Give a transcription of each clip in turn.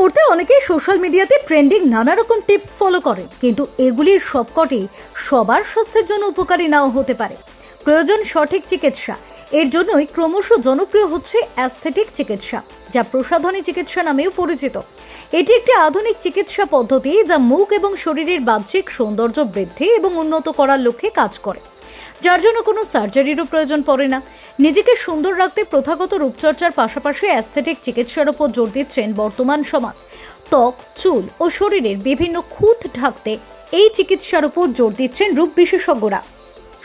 করতে অনেকেই সোশ্যাল মিডিয়াতে ট্রেন্ডিং নানা রকম টিপস ফলো করে। কিন্তু এগুলির সবকটি সবার স্বাস্থ্যের জন্য উপকারী নাও হতে পারে। প্রয়োজন সঠিক চিকিৎসা। এর জন্যই ক্রমশ জনপ্রিয় হচ্ছে অ্যাস্থেটিক চিকিৎসা, যা প্রসাধনী চিকিৎসা নামেও পরিচিত। এটি একটি আধুনিক চিকিৎসা পদ্ধতি যা মুখ এবং শরীরের বাহ্যিক সৌন্দর্য বৃদ্ধি এবং উন্নত করার লক্ষ্যে কাজ করে। যার জন্য কোনো সার্জারিরও প্রয়োজন পড়ে না। নিজেকে সুন্দর রাখতে প্রথাগত রূপচর্চার পাশাপাশি অ্যাস্থেটিক চিকিৎসার ওপর জোর দিচ্ছেন বর্তমান সমাজ। ত্বক, চুল ও শরীরের বিভিন্ন খুঁত ঢাকতে এই চিকিৎসার উপর জোর দিচ্ছেন রূপ বিশেষজ্ঞরা।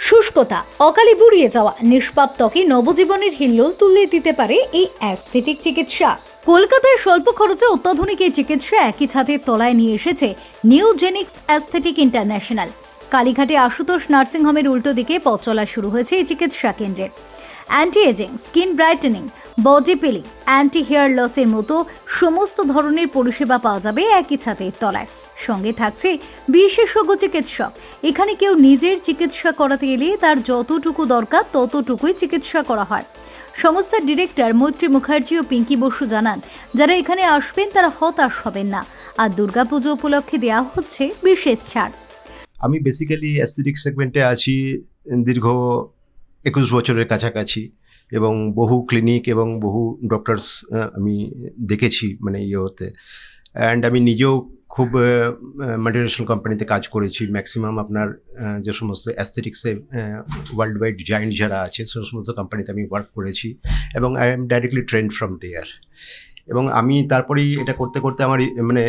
শুষ্কতা, অকালে বুড়িয়ে যাওয়া, নিষ্পাপ ত্বকে নবজীবনের হিল্লোল তুলে দিতে পারে এই অ্যাস্থেটিক চিকিৎসা। কলকাতায় স্বল্প খরচে অত্যাধুনিক এই চিকিৎসা একই ছাদের তলায় নিয়ে এসেছে নিউজেনিক্স অ্যাস্থেটিক ইন্টারন্যাশনাল কালীঘাটে আশুতোষ নার্সিংহোমের উল্টো দিকে পথ চলা শুরু হয়েছে এই চিকিৎসা কেন্দ্রের। Anti ageing skin brightening body peeling anti hair লসের মতো সমস্ত ধরনের পরিষেবা পাওয়া যাবে একই ছাদের তলায়। সঙ্গে থাকছে বিশেষজ্ঞ চিকিৎসক। এখানে কেউ নিজের চিকিৎসা করাতে এলে তার যতটুকু দরকার ততটুকুই চিকিৎসা করা হয়। সংস্থার ডিরেক্টর মৈত্রী মুখার্জি ও পিঙ্কি বসু জানান, যারা এখানে আসবেন তারা হতাশ হবেন না। আর দুর্গাপুজো উপলক্ষে দেওয়া হচ্ছে বিশেষ ছাড়। আমি বেসিক্যালি অ্যাস্থেটিক সেগমেন্টে আছি দীর্ঘ একুশ বছরের কাছাকাছি এবং বহু ক্লিনিক এবং বহু ডক্টরস আমি দেখেছি মানে ইয়ে হতে অ্যান্ড আমি নিজেও খুব মাল্টিনেশনাল কোম্পানিতে কাজ করেছি। ম্যাক্সিমাম আপনার যে সমস্ত অ্যাস্থেটিক্সে ওয়ার্ল্ড ওয়াইড জায়েন্ট যারা আছে, সে সমস্ত কোম্পানিতে আমি ওয়ার্ক করেছি এবং I am directly trained from there এবং আমি তারপরেই এটা করতে করতে আমার মানে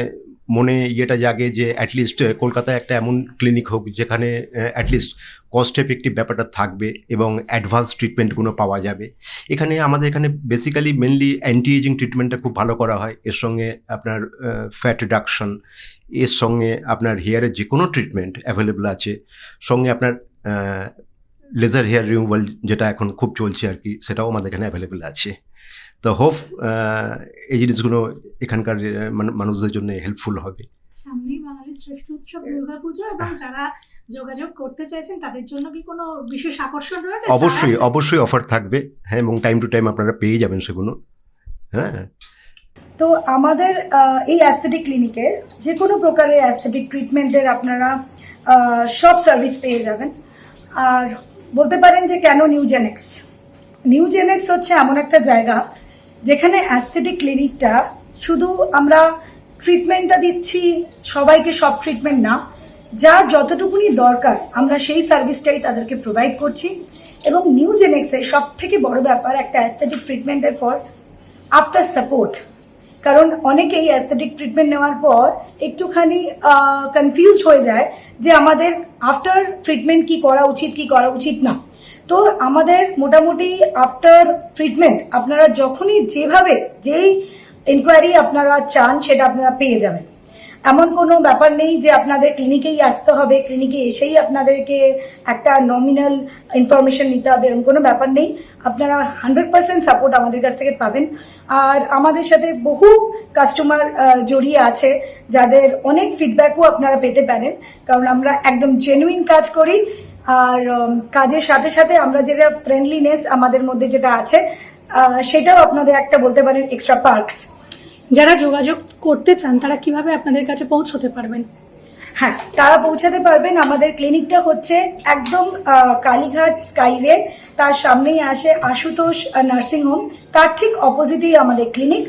মনে ইয়েটা জাগে যে অ্যাটলিস্ট কলকাতায় একটা এমন ক্লিনিক হোক যেখানে অ্যাটলিস্ট কস্ট এফেক্টিভ ব্যাপারটা থাকবে এবং অ্যাডভান্স ট্রিটমেন্টগুলো পাওয়া যাবে। এখানে আমাদের এখানে বেসিক্যালি মেনলি অ্যান্টি এজিং ট্রিটমেন্টটা খুব ভালো করা হয়। এর সঙ্গে আপনার ফ্যাট রিডাকশন এর সঙ্গে আপনার হেয়ারের যে কোনো ট্রিটমেন্ট অ্যাভেলেবল আছে। সঙ্গে আপনার লেজার হেয়ার রিমুভাল যেটা এখন খুব চলছে আর কি, সেটাও আমাদের এখানে অ্যাভেলেবল আছে। তো হোপ এই জিনিসগুলো এখানকার মানুষদের জন্য হেল্পফুল হবে। সামনেই বাঙালির শ্রেষ্ঠ উৎসব দুর্গাপুজো এবং যারা যোগাযোগ করতে চাইছেন তাদের জন্য কি কোনো বিশেষ আকর্ষণ রয়েছে? অবশ্যই অবশ্যই অফার থাকবে। হ্যাঁ এবং টাইম টু টাইম আপনারা পেয়ে যাবেন সেগুলো। হ্যাঁ। তো আমাদের আহ, এই অ্যাস্থেটিক ক্লিনিকে যে কোনো প্রকারের অ্যাস্থেটিক ট্রিটমেন্টের আপনারা আহ, সব সার্ভিস পেয়ে যাবেন। আর বলতে পারেন যে কেন নিউজেনেক্স নিউজেনেক্স হচ্ছে এমন একটা জায়গা যেখানে অ্যাস্থেটিক ক্লিনিকটা শুধু আমরা ট্রিটমেন্টটা দিচ্ছি, সবাইকে সব ট্রিটমেন্ট না, যার যতটুকুনি দরকার আমরা সেই সার্ভিসটাই তাদেরকে প্রোভাইড করছি। এবং নিউ জেনেক্সের সব থেকে বড় ব্যাপার একটা অ্যাস্থেটিক ট্রিটমেন্টের পর আফটার সাপোর্ট কারণ অনেকেই অ্যাস্থেটিক ট্রিটমেন্ট নেওয়ার পর একটুখানি কনফিউজড হয়ে যায় যে আমাদের আফটার ট্রিটমেন্ট কি করা উচিত, কি করা উচিত না। তো আমাদের মোটামুটি আফটার ট্রিটমেন্ট আপনারা যখনই যেভাবে যেই এনকোয়ারি আপনারা চান সেটা আপনারা পেয়ে যাবেন। এমন কোনো ব্যাপার নেই যে আপনাদের ক্লিনিকেই আসতে হবে ক্লিনিকে এসেই আপনাদেরকে একটা নমিনাল ইনফরমেশন নিতে হবে, এরকম কোনো ব্যাপার নেই। আপনারা হান্ড্রেড পার্সেন্ট সাপোর্ট আমাদের কাছ থেকে পাবেন। আর আমাদের সাথে বহু কাস্টমার জড়িয়ে আছে, যাদের অনেক ফিডব্যাকও আপনারা পেতে পারেন। কারণ আমরা একদম জেনুইন কাজ করি আর কাজের সাথে সাথে আমরা যেটা ফ্রেন্ডলিনেস আমাদের মধ্যে যেটা আছে সেটাও আপনাদের একটা বলতে পারেন এক্সট্রা পার্কস যারা যোগাযোগ করতে চান তারা কীভাবে আপনাদের কাছে পৌঁছতে পারবেন? হ্যাঁ তারা পৌঁছাতে পারবেন। আমাদের ক্লিনিকটা হচ্ছে একদম কালীঘাট স্কাইওয়ে। তার সামনেই আসে আশুতোষ নার্সিং হোম তার ঠিক অপোজিটেই আমাদের ক্লিনিক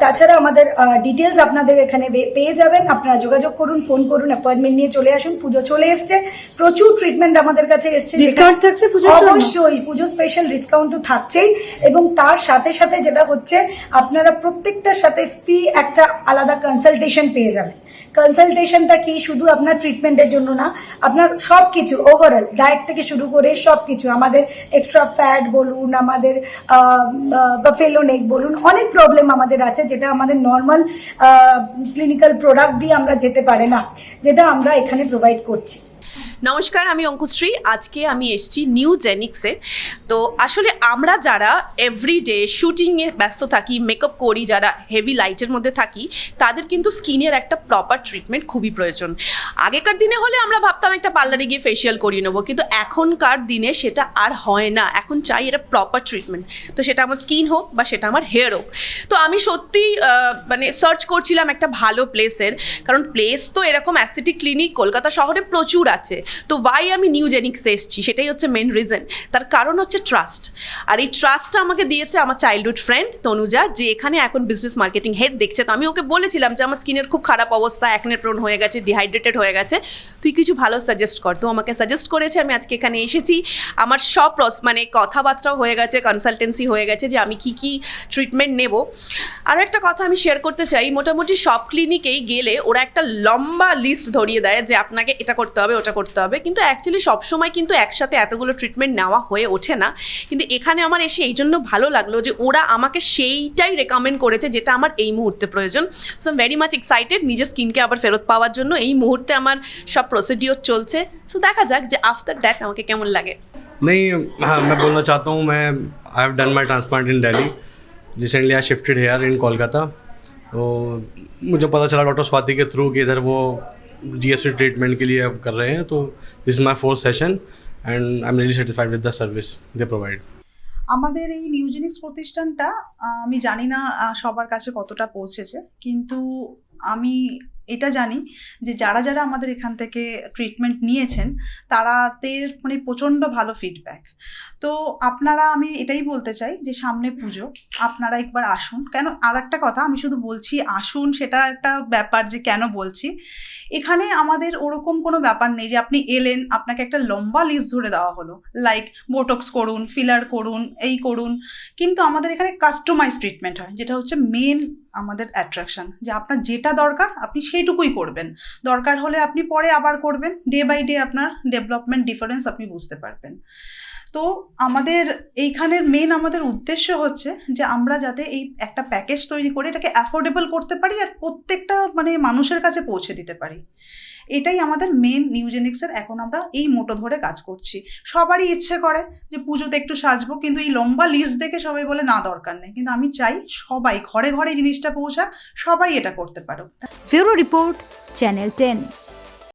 তাছাড়া আমাদের ডিটেলস আপনাদের এখানে পেয়ে যাবেন। আপনারা যোগাযোগ করুন ফোন করুন অ্যাপয়েন্টমেন্ট নিয়ে চলে আসুন পুজো চলে এসছে। প্রচুর ট্রিটমেন্ট আমাদের কাছে এসছে ডিসকাউন্ট থাকছে অবশ্যই পুজো স্পেশাল ডিসকাউন্ট তো থাকছেই। এবং তার সাথে সাথে যেটা হচ্ছে আপনারা প্রত্যেকটার সাথে ফি একটা আলাদা কনসালটেশন পেয়ে যাবেন। কনসালটেশনটা কি শুধু আপনার ট্রিটমেন্টের জন্য না আপনার সব কিছু ওভারঅল ডায়েট থেকে শুরু করে সব কিছু আমাদের এক্সট্রা ফ্যাট বলুন আমাদের বাফেলো নেক বলুন অনেক প্রবলেম আমাদের আছে, যেটা আমাদের নর্মাল ক্লিনিক্যাল প্রোডাক্ট দিয়ে আমরা যেতে পারে না, যেটা আমরা এখানে প্রোভাইড করছি। নমস্কার, আমি অঙ্কুশ্রী। আজকে আমি এসেছি নিউ জেনিক্সে তো আসলে আমরা যারা এভরিডে শুটিংয়ে ব্যস্ত থাকি মেকআপ করি, যারা হেভি লাইটের মধ্যে থাকি, তাদের কিন্তু স্কিনের একটা প্রপার ট্রিটমেন্ট খুবই প্রয়োজন। আগেকার দিনে হলে আমরা ভাবতাম একটা পার্লারে গিয়ে ফেসিয়াল করিয়ে নেব, কিন্তু এখনকার দিনে সেটা আর হয় না। এখন চাই এটা প্রপার ট্রিটমেন্ট তো সেটা আমার স্কিন হোক বা সেটা আমার হেয়ার হোক। তো আমি সত্যি মানে সার্চ করছিলাম একটা ভালো প্লেসের কারণ প্লেস তো এরকম অ্যাস্থেটিক ক্লিনিক কলকাতা শহরে প্রচুর আছে। তো ওয়াই আমি নিউ জেনিক্সে এসেছি? সেটাই হচ্ছে মেন রিজন তার কারণ হচ্ছে ট্রাস্ট আর এই ট্রাস্টটা আমাকে দিয়েছে আমার চাইল্ডহুড ফ্রেন্ড তনুজা, যে এখানে এখন বিজনেস মার্কেটিং হেড দেখছে। তো আমি ওকে বলেছিলাম যে, আমার স্কিনের খুব খারাপ অবস্থা একনের প্রোন হয়ে গেছে ডিহাইড্রেটেড হয়ে গেছে। তুই কিছু ভালো সাজেস্ট কর। তো আমাকে সাজেস্ট করেছে, আমি আজকে এখানে এসেছি। আমার সব মানে কথাবার্তাও হয়ে গেছে কনসালটেন্সি হয়ে গেছে যে আমি কি কি ট্রিটমেন্ট নেব। আরও একটা কথা আমি শেয়ার করতে চাই, মোটামুটি সব ক্লিনিকেই গেলে ওরা একটা লম্বা লিস্ট ধরিয়ে দেয় যে আপনাকে এটা করতে হবে, ওটা করতে কিন্তু অ্যাকচুয়ালি সবসময় কিন্তু একসাথে এতগুলো ট্রিটমেন্ট নেওয়া হয়ে ওঠে না কিন্তু এখানে আমার এসে এই জন্য ভালো লাগলো যে ওরা আমাকে সেইটাই রেকমেন্ড করেছে যেটা আমার এই মুহূর্তে প্রয়োজন so am very much excited নিজের স্কিনকে আবার ফেরত পাওয়ার জন্য এই মুহূর্তে আমার সব প্রসিডিওর চলছে সো দেখা যাক যে আফটার দ্যাট আমাকে কেমন লাগে नहीं हाँ मैं बोलना चाहता हूँ मैं I have done my transplant in Delhi recently I shifted here in Kolkata तो मुझे पता चला डॉक्टर स्वाति के थ्रू कि इधर वो जी ट्रीटमेंट के लिए अब कर रहे हैं तो this is my fourth session and I am really satisfied with the service they provide আমাদের এই নিউজেনিক্স প্রতিষ্ঠানটা আহ, আমি জানি না আহ, সবার কাছে কতটা পৌঁছেছে কিন্তু আমি এটা জানি যে যারা যারা আমাদের এখান থেকে ট্রিটমেন্ট নিয়েছেন, তারাদের মানে প্রচণ্ড ভালো ফিডব্যাক তো আপনারা, আমি এটাই বলতে চাই যে সামনে পুজো, আপনারা একবার আসুন। কেন আর একটা কথা, আমি শুধু বলছি আসুন, সেটা একটা ব্যাপার যে কেন বলছি। এখানে আমাদের ওরকম কোনো ব্যাপার নেই যে আপনি এলেন, আপনাকে একটা লম্বা লিস্ট ধরে দেওয়া হলো। লাইক বোটক্স করুন ফিলার করুন, এই করুন। কিন্তু আমাদের এখানে কাস্টমাইজ ট্রিটমেন্ট হয়, যেটা হচ্ছে মেন আমাদের অ্যাট্রাকশন যে আপনার যেটা দরকার আপনি সেইটুকুই করবেন। দরকার হলে আপনি পরে আবার করবেন ডে বাই ডে আপনার ডেভেলপমেন্ট ডিফারেন্স আপনি বুঝতে পারবেন। তো আমাদের এইখানের মেন আমাদের উদ্দেশ্য হচ্ছে যে আমরা যাতে এই একটা প্যাকেজ তৈরি করে এটাকে অ্যাফোর্ডেবল করতে পারি আর প্রত্যেকটা মানে মানুষের কাছে পৌঁছে দিতে পারি। এটাই আমাদের মেন নিউজেনিক্সের এখন আমরা এই মোটো ধরে কাজ করছি। সবারই ইচ্ছে করে যে পুজোতে একটু সাজবো, কিন্তু এই লম্বা লিস্ট দেখে সবাই বলে, না, দরকার নেই। কিন্তু আমি চাই সবাই, ঘরে ঘরে জিনিসটা পৌঁছাক, সবাই এটা করতে পারো ব্যুরো রিপোর্ট, চ্যানেল টেন।